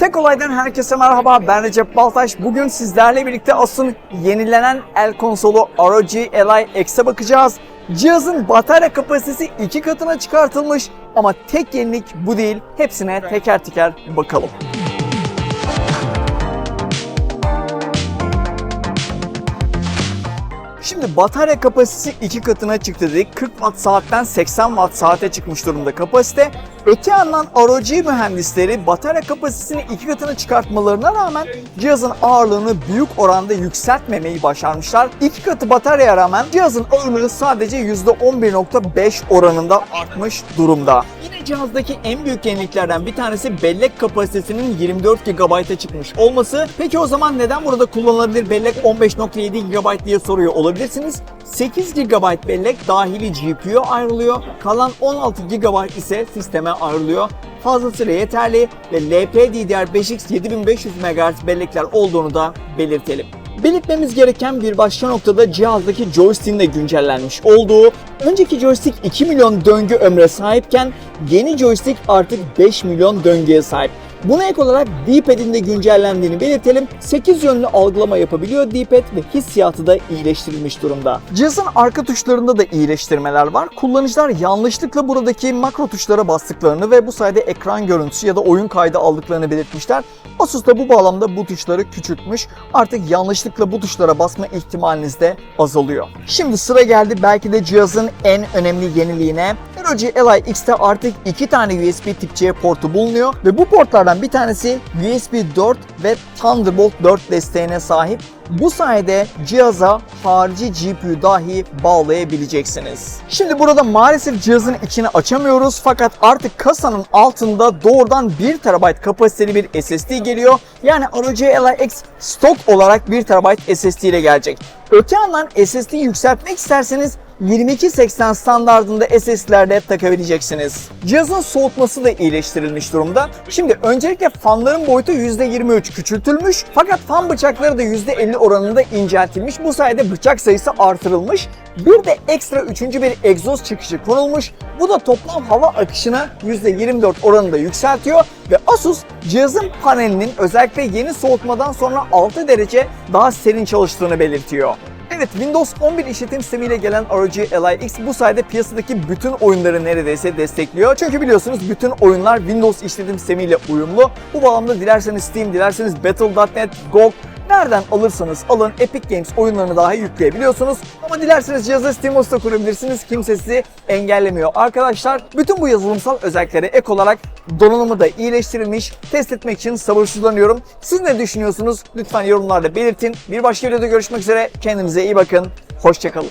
Tek olaydan herkese merhaba ben Recep Baltaş. Bugün sizlerle birlikte Asus'un yenilenen el konsolu ROG Ally X'e bakacağız. Cihazın batarya kapasitesi iki katına çıkartılmış ama tek yenilik bu değil. Hepsine teker teker bakalım. Şimdi batarya kapasitesi iki katına çıktı dedik. 40 watt saatten 80 watt saate çıkmış durumda kapasite. Öte yandan ROG mühendisleri batarya kapasitesini iki katına çıkartmalarına rağmen cihazın ağırlığını büyük oranda yükseltmemeyi başarmışlar. İki katı bataryaya rağmen cihazın ağırlığı sadece %11.5 oranında artmış durumda. Cihazdaki en büyük yeniliklerden bir tanesi bellek kapasitesinin 24 GB'a çıkmış olması. Peki o zaman neden burada kullanılabilir bellek 15.7 GB diye soruyor olabilirsiniz. 8 GB bellek dahili GPU ayrılıyor. Kalan 16 GB ise sisteme ayrılıyor. Fazlasıyla yeterli ve LPDDR5X 7500 MHz bellekler olduğunu da belirtelim. Belirtmemiz gereken bir başka noktada cihazdaki joystick'in de güncellenmiş olduğu. Önceki joystick 2 milyon döngü ömre sahipken yeni joystick artık 5 milyon döngüye sahip. Buna ek olarak D-pad'in de güncellendiğini belirtelim. 8 yönlü algılama yapabiliyor D-pad ve hissiyatı da iyileştirilmiş durumda. Cihazın arka tuşlarında da iyileştirmeler var. Kullanıcılar yanlışlıkla buradaki makro tuşlara bastıklarını ve bu sayede ekran görüntüsü ya da oyun kaydı aldıklarını belirtmişler. Asus da bu bağlamda bu tuşları küçültmüş. Artık yanlışlıkla bu tuşlara basma ihtimaliniz de azalıyor. Şimdi sıra geldi belki de cihazın en önemli yeniliğine. ROG Ally X'te artık iki tane USB tip C portu bulunuyor ve bu portlardan bir tanesi USB 4 ve Thunderbolt 4 desteğine sahip. Bu sayede cihaza harici GPU dahi bağlayabileceksiniz. Şimdi burada maalesef cihazın içini açamıyoruz fakat artık kasanın altında doğrudan 1 TB kapasiteli bir SSD geliyor. Yani ROG Ally X stok olarak 1 TB SSD ile gelecek. Öte yandan SSD yükseltmek isterseniz 2280 standartında SSD'lerde takabileceksiniz. Cihazın soğutması da iyileştirilmiş durumda. Şimdi öncelikle fanların boyutu %23 küçültülmüş fakat fan bıçakları da %50 oranında inceltilmiş. Bu sayede bıçak sayısı artırılmış. Bir de ekstra üçüncü bir egzoz çıkışı konulmuş. Bu da toplam hava akışını %24 oranında yükseltiyor ve Asus cihazın panelinin özellikle yeni soğutmadan sonra 6 derece daha serin çalıştığını belirtiyor. Evet Windows 11 işletim sistemiyle gelen ROG Ally X bu sayede piyasadaki bütün oyunları neredeyse destekliyor. Çünkü biliyorsunuz bütün oyunlar Windows işletim sistemiyle uyumlu. Bu bağlamda dilerseniz Steam, dilerseniz Battle.net, GOG Nereden alırsanız alın Epic Games oyunlarını dahi yükleyebiliyorsunuz. Ama dilerseniz cihazı SteamOS'ta kurabilirsiniz. Kimse sizi engellemiyor. Arkadaşlar bütün bu yazılımsal özelliklere ek olarak donanımı da iyileştirilmiş. Test etmek için sabırsızlanıyorum. Siz ne düşünüyorsunuz? Lütfen yorumlarda belirtin. Bir başka videoda görüşmek üzere. Kendinize iyi bakın. Hoşçakalın.